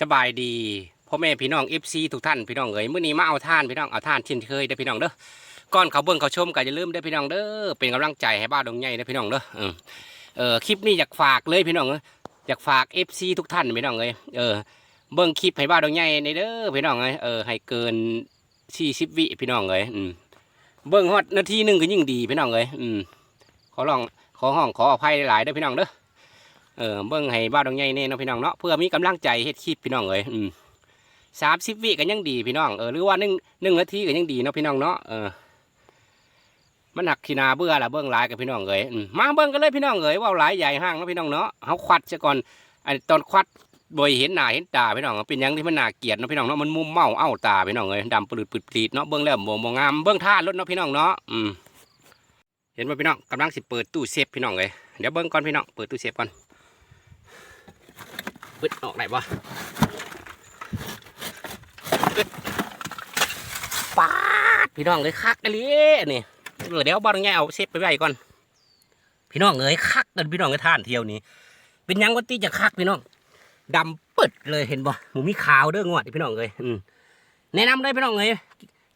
สบายดีพ่อแม่พี่น้องเอฟซีทุกท่านพี่น้องเอ๋ยมื้อนี้มาเอาท่านพี่น้องเอาท่านเช่นเคยเด้พี่น้องเด้อก่อนเขาเบิ่งเขาชมก็อย่าลืมเด้พี่น้องเด้อเป็นกำลังใจให้บ้านดงใหญ่เด้พี่น้องเด้อเออคลิปนี้อยากฝากเลยพี่น้องเอ้ยอยากฝากเอฟซีทุกท่านพี่น้องเอ้ยเออเบิ่งคลิปให้บ้านดงใหญ่ในเด้อพี่น้องเอ้ยเออให้เกิน40วิพี่น้องเอ้ยเบิ่งฮอดนาทีหนึ่งก็ยิ่งดีพี่น้องเอ้ยอืมขอลองขอห้องขออภัยหลายๆเด้อพี่น้องเด้อ เออเบิ่งให้บ้านดงใหญ่แน่เนาะพี่น้องเนาะเพื่อมีกำลังใจเฮ็ดคลิปพี่น้องเอ้ยอืมสามสิบวิก็ยังดีพี่น้องเออหรือว่าหนึ่งหนึ่งนาทีก็ยังดีเนาะพี่น้องเนาะเออมันหักขีนาเบื่อละเบิ่งหลายกับพี่น้องเอ้ยมาเบิ่งกันเลยพี่น้องเอ้ยว่าหลายใหญ่ห้างเนาะพี่น้องเนาะเฮาควัดซะก่อนไอ้ตอนควัดบ่อยเห็นหน้าเห็นตาพี่น้องเป็นยังที่มันน่าเกลียดเนาะพี่น้องเนาะมันมุมเมาเอ้าตาพี่น้องเอ้ยดำปืดปืดปีดเนาะเบิ่งแล้วบ่บ่งามเบิ่งท่ารถเนาะพี่น้องเนาะอืมเห็นบ่พี่น้องกำลังสิเปิดตู้เซฟพี่น้องเอ้ยเดี๋ยวเบิ่งก่อนพี่น้องเปิดตู้เซฟก่อน ปึ๊ดออกได้ปะปึ๊ดปาดพี่น้องเลยคักกันเลยนี่เดี๋ยวบ้านง่ายเอาเซฟไปไว้ก่อน พี่น้องเอ้ยคักกันพี่น้องก็ท่านเที่ยวนี้ เป็นยังวันตีจะคักพี่น้องดำปึ๊ดเลยเห็นบ่หมูมีขาวเด้องวดพี่น้องเอ้ยอืแนะนำเลยพี่น้องเอ้ย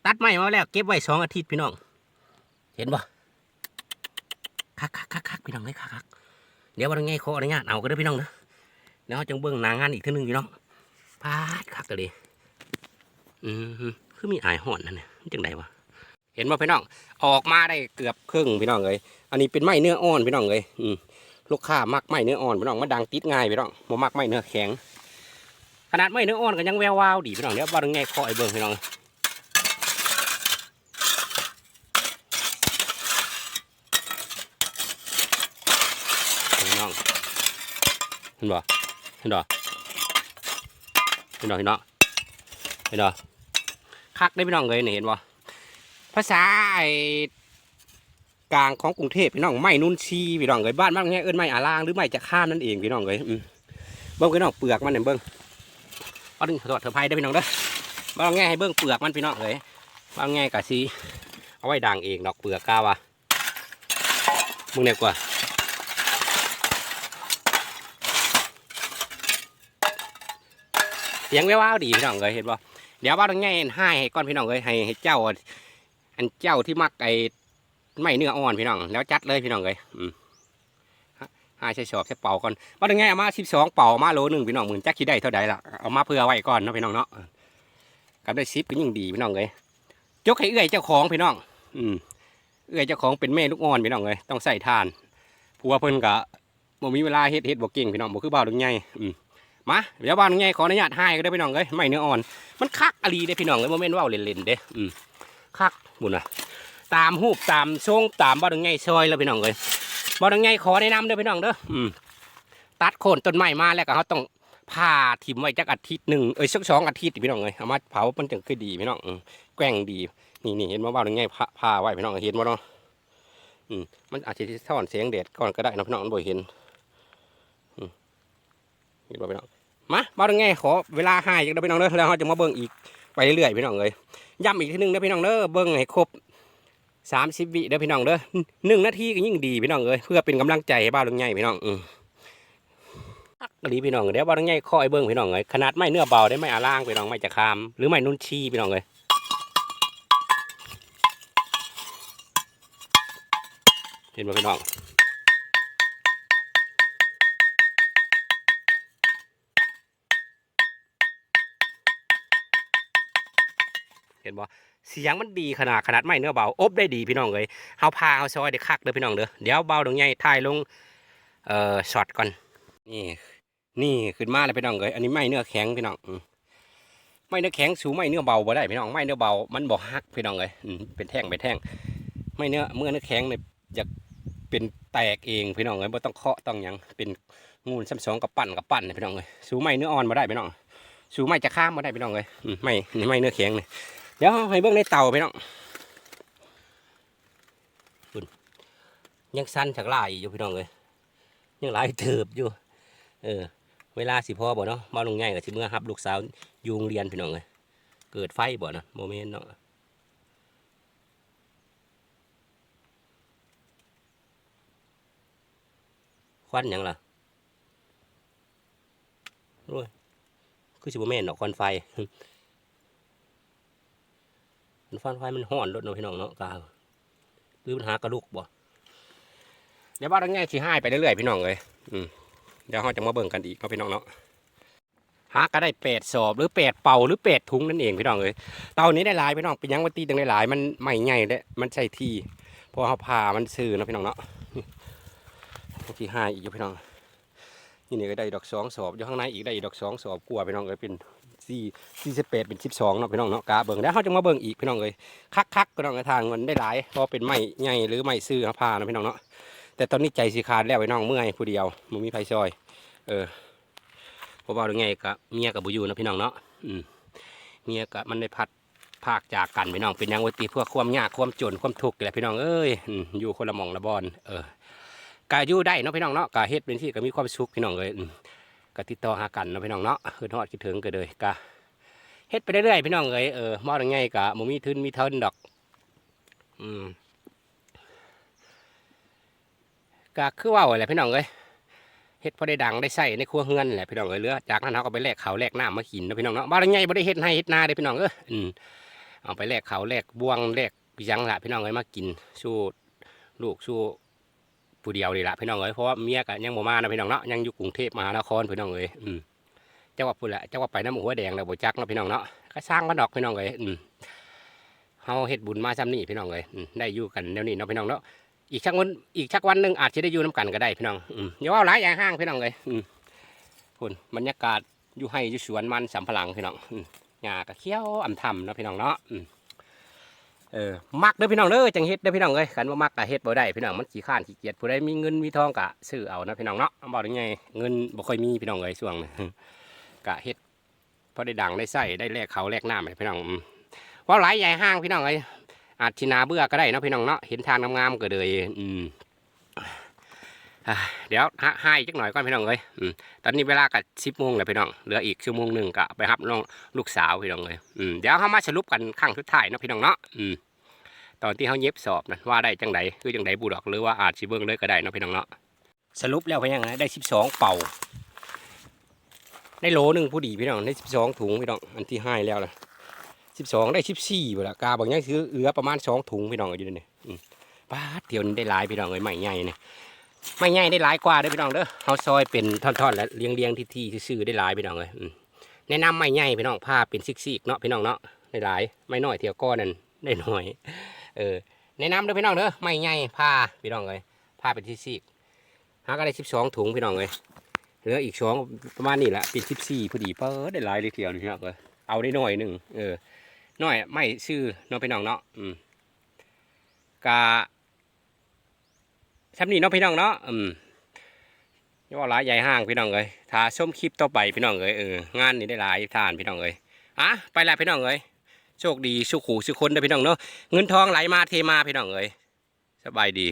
ตัดไม้มาแล้วเก็บไว้สองอาทิตย์พี่น้อง เห็นบ่คักคักคักคักพี่น้องเอ้ยคักคักเดี๋ยวบ้านง่ายขออนุญาตเอาก็ได้พี่น้องเด้ อเดี๋ยวจังเบิ่งนางงานอีกทีนึงพี่น้องพาดคักกันเลยอืมคือมีอายห่อนนั่นเนี่ยจังไดวะเห็นว่าพี่น้องออกมาได้เกือบครึ่งพี่น้องเลยอันนี้เป็นไม้เนื้ออ่อนพี่น้องเลยอืมลูกค้ามักไม้เนื้ออ่อนพี่น้องมาดังติดง่ายพี่น้องบ่มักไม้เนื้อแข็ง ขนาดไม้เนื้ออ่อนก็ยังแวววาวดีพี่น้องเดี๋ยวบ้านไงคอยเบิ่งพี่น้องพี่น้องเห็นบ่ เห็นบ่เห็นบ่เห็นบ่เห็นบ่คักได้พี่น้องเลยนี่เห็นบ่ภาษาไอ้กลางของกรุงเทพพี่น้องไม้นุ่นชีพี่น้องเลยบ้านบ้านแง่เอิ้นไม้อาลางหรือไม้จะข้ามนั่นเองพี่น้องเลยเบิ้งพี่น้องเปลือกมันเนี่ยเบิ้งเอาดึงถอดเถอไพ่ได้พี่น้องเด้อบ้านง่ให้เบิ้งเปลือกมันพี่น้องเลยบ้านง่กะซีเอาไว้ดังเองดอกเปลือกกาวะมึงเนี่ยกว่า สียงแว่วๆดีพี่น้องเลยเห็นบ่เดี๋ยวว่าต้องง่ายให้ให้ก้อนพี่น้องเลยให้ให้เจ้า อันเจ้าที่มักไอ้ไม่เนื้ออ่อนพี่น้อง แล้วจัดเลยพี่น้องเลยอืมให้ใช้ชอบใช้เป่าก่อนว่าต้องง่ายเอามาสิบสองเป่ามาโลหนึ่งพี่น้องหมื่นจักคิดได้เท่าใดล่ะเอามาเพื่อไว้ก่อนเนาะพี่น้องเนาะกับได้ซิปก็ยิ่งดีพี่น้องเลยยกให้เอื้อยเจ้าของพี่น้อง อืมเอื้อยเจ้าของเป็นแม่ลูกอ่อนพี่น้องเลยต้องใส่ทานผัวเพิ่นกะบ่มีเวลาเฮ็ดเฮ็ดบ่เก่งพี่น้องบ่คือบ่าวดึงใหญ่อืม มาเดี๋ยวบ้านไงขออนุญาตให้ก็ได้พี่น้องเอ้ยไม่เนื้ออ่อน มันคักอลีได้พี่น้องเอ้ยโมเมนต์ว่าเล่นๆเด้อืมคักบุญนะตามหูปตามทรงตามบ้านไงซอยแล้วพี่น้องเอ้ยบ้านไงขอแนะนำเด้อพี่น้องเด้ออืมตัดโคนต้นไม้มาแล้วก็เขาต้องผ่าถิ่มไว้จักอาทิตย์หนึ่งเอ้ยสักสองอาทิตย์พี่น้องเอ้ยเอามาเผามันจึงคือดีพี่น้องแกว่งดีนี่นี่เห็นว่าบ้านไงผ่าผ่าไว้พี่น้องเห็นบ่เนาะอืมมันอาจจะซ่อนเสียงเด็ดก่อนก็ได้นะพี่น้องมันบ่เห็นอืมเห็ นบ่พี่น้องมาบ้าตรงไงขอเวลาให้จากเด้อพี่น้องเด้อแล้วเราจะมาเบิ่งอีกไปเรื่อยๆพี่น้องเลยย้ำอีกทีหนึงเด้อพี่น้องเด้อเบิ่งให้ครบสามสิบวิเด้อพี่น้องเด้อหนึ่งนาทีก็ยิ่งดีพี่น้องเลยเพื่อเป็นกำลังใจให้บ้าตรงไงพี่น้องอืมก็ดีพี่น้องเดี๋ยวบ้าตรงไงคอยเบิ่งพี่น้องเลยขนาดไม่เนื้อเบาได้ไม่อาล่างพี่น้องไม่จะคาม หรือไม่นุ่นชีพี่น้องเลยเห็นไหมพี่น้อง เห็นบ่เสียงมันดีขนาดขนาดไม่เนื้อเบาอบได้ดีพี่น้องเลยเฮาพาเฮาซอยเด็กคักเด้อพี่น้องเด้อเดี๋ยวเบาตรงใหญ่ถ่ายลงเอ่อช็อตก่อนนี่นี่ขึ้นมาแล้วพี่น้องเลยอันนี้ไม่เนื้อแข็งพี่น้องไม่เนื้อแข็งสูไม่เนื้อเบาบ่ได้พี่น้องไม่เนื้อเบามันบ่ฮักพี่น้องเลยเป็นแท่งเป็นแท่ง ไม่เนื้อเมื่อเนื้อแข็งเนี่ยจะเป็นแตกเองพี่น้องเลยบ่ต้องเคาะต้องยังเป็นงูนซ้ำสองกับปั่นกับปั่นเนี่ยพี่น้องเลยสูไม่เนื้ออ่อนบ่ได้พี่น้องสูไม่จะข้ามบ่ได้พี่น้องเลยไม่ไม่เนื้อแข็งเนี่ย ดี๋ยวให้เบิ่งในเต่าไปน้องคุณยังสั้นจากลายอยู่พี่น้องเลยยังหลายเติบอยู่ เออ เวลาสิพ่อบ่เนาะมาลงง่ายกับสิเมื่อฮับลูกสาวยูงเรียนพี่น้องเลยเกิดไฟบ่นะโมเมนต์เนาะควันยังล่ะโอ้ยคือสิบ่แม่นดอกควันไฟ มันฟันไฟมันห่อนรถเนาะพี่น้องเนาะกาหรือมันหากระลูกบ่เดี๋ยวว่าตรงนี้สิให้ไปเรื่อยๆพี่น้องเลยอืมเดี๋ยวเราจะมาเบิ่งกันอีกเนาะพี่น้องเนาะหาก็ได้แปดสอบหรือแปดเป่าหรือแปดถุงนั่นเองพี่น้องเลยเตานี้ได้หลายพี่น้องเป็นยังวันตีตังได้หลายมันไม่ใหญ่และมันใช่ทีพอเขาพามันซื้อนะพี่น้องเนาะที่ห้าอีกอยู่พี่น้อง นี่นี่ก็ได้ดอกสองสอบอยู่ข้างในอีกได้อีกดอกสองสอบกลัวพี่น้องเลยเป็นสี่สี่สิบแปดเป็นสิบสองเนาะพี่น้องเนาะกาเบิ่งแล้วเขาจะมาเบิ่งอีกพี่น้องเลยคักคักพี่น้องทางมันได้หลายเพราะเป็นไม้ใหญ่หรือไม้ซื้อพาเนาะพี่น้องเนาะแต่ตอนนี้ใจสิขาดแล้วพี่น้องเมื่อยผู้เดียวมันมีไฟซอย เออพราะว่าหรือไงกะเมียกับบุยูเนะพี่น้องเนาะอืมเมียกะมันได้พัดภาคจากกันพี่น้องเป็นยังวติเพื่อความยากความจนความทุกข์แหละพี่น้องเอ้ยอยู่คนละมองละบอนเออ กาอยู่ได้เนาะพี่น้องเนาะกาเฮ็ดเป็นที่ก็มีความสุขพี่น้องเลยอืมกติดต่อหากันเนาะพี่น้องเนาะคือทอดคิดถึงกันเลยกาเฮ็ดไปเรื่อยๆพี่น้องเอ้ยเออมอดง่ายกะบ่มีทุนมีเทินดอก อืมก็คือว่าอะไรพี่น้องเอ้ยเฮ็ดพอได้ดังได้ใส่ในครัวเฮือนแหละพี่น้องเอ้ยเหลือจากนั้นเขาก็ไปแลกเขาแลกน้ำมากินเนาะพี่น้องเนาะบ้านง่ายบ่ได้เฮ็ดให้เฮ็ดนาเด้พี่น้องเอ้ยอืมเอาไปแลกเขาแลกบวงแลกปิยังละพี่น้องเอ้ยมากินสู้ลูกสู้ ผู้เดียวนี่ละพี่น้องเอ้ยเพราะว่าเมียก็ยังบ่มานะพี่น้องเนาะยังอยู่กรุงเทพมหานครพี่น้องเอ้ยอืมเจ้าว่าพูดแหละเจ้าว่าไปน้ำหัวแดงแล้วบ่จักเนาะพี่น้องเนาะก็สร้างมันดอกพี่น้องเลยอืมเฮาเฮ็ดบุญมาซ้ำนี่พี่น้องเลยอืมได้อยู่กันแนวนี้เนาะพี่น้องเนาะอีกชักวันอีกชักวันหนึ่งอาจจะได้อยู่น้ำกันก็ได้พี่น้องอืมอย่าว่าหลายอย่างห้างพี่น้องเลยอืมคุณบรรยากาศอยู่ให้อยู่สวนมันสำปะหลังพี่น้องอืมหญ้าก็เขียวอ่ำทำเนาะพี่น้องเนาะอืม เออมักเด้อพี่น้องเด้อจังเฮ็ดเด้อพี่น้องเอ้ยขันว่ามักก็เฮ็ดบ่ได้พี่น้องมันขี้ข้านขี้เกียจผู้ใดมีเงินมีทองก็ซื้อเอานะพี่น้องเนาะบอกได้ไงเงินบ่ค่อยมีพี่น้องเอ้ยช่วงนี้กะเฮ็ดพอได้ดังได้ใส่ได้แลกเขาแลกน้ำให้พี่น้องอืมเพราะหลายใหญ่ห้างพี่น้องเอ้ยอาจชินาเบื่อก็ได้เนาะพี่น้องเนาะเห็นทางงามๆก็เลยอืม เดี๋ยวให้จักหน่อยก่อนพี่น้องเอ้ยตอนนี้เวลากับสิบโมงแล้วพี่น้อง เหลืออีกชั่วโมงหนึ่งก็ไปรับน้องลูกสาวพี่น้องเอ้ยเดี๋ยวเขามาสรุปกันครั้งสุดท้ายเนาะพี่น้องเนาะตอนที่เขาเย็บสอบนะว่าได้จังไดคือจังไดบูดอกหรือว่าอาจสิเบิ่งเลยก็ได้เนาะพี่น้องเนาะ สรุปแล้วเป็นยังไงได้สิบสองเป่า ได้โลหนึ่งผู้ดีพี่น้องได้สิบสองถุงพี่น้องอันที่ให้แล้วล่ะสิบสองได้สิบสี่เวลากาบางอย่างคือเอือประมาณสองถุงพี่น้องอยู่นี่ป้าเดี๋ยวนี้ได้หลายพี่น้องเลยใหม่ใหญ่เนี่ย ไม่ใหญ่ได้หลายกว่าเด้อพี่น้องเด้อเขาซอยเป็นท่อนๆ แล้วเรียงเรียงที่ที่ซื่อๆได้หลายพี่น้องเลยแนะนำไม่ใหญ่พี่น้องผ้าเป็นซิกๆเนาะพี่น้องเนาะได้หลายไม่น้อยเที่ยวก้อนนั่นได้หน่อย เออแนะนำเด้อพี่น้องเด้อไม่ใหญ่ผ้าพี่น้องเลยผ้าเป็นซิกๆหาก็ได้สิบสองถุงพี่น้องเลยเหลืออีกสองประมาณนี้แหละเป็นสิบสี่พอดีเปิดได้หลายเลยเที่ยวนี่ครับเลยเอาได้หน่อยหนึ่งเออหน่อยไม่ซื้อเน้องพี่น้องเนาะอืมกา ทำนี่เน้องพี่น้องเนาะอืมนี่ว่าหลายใหญ่ห้างพี่น้องเลยถ้าชมคลิปต่อไปพี่น้องเลยเอองานนี้ได้หลายทานพี่น้องเลยอะไปแล้วพี่น้องเลยโชคดีสุขูสุขคนนะพี่น้องเนาะเงินทองไหลมาเทมาพี่น้องเลยสบายดี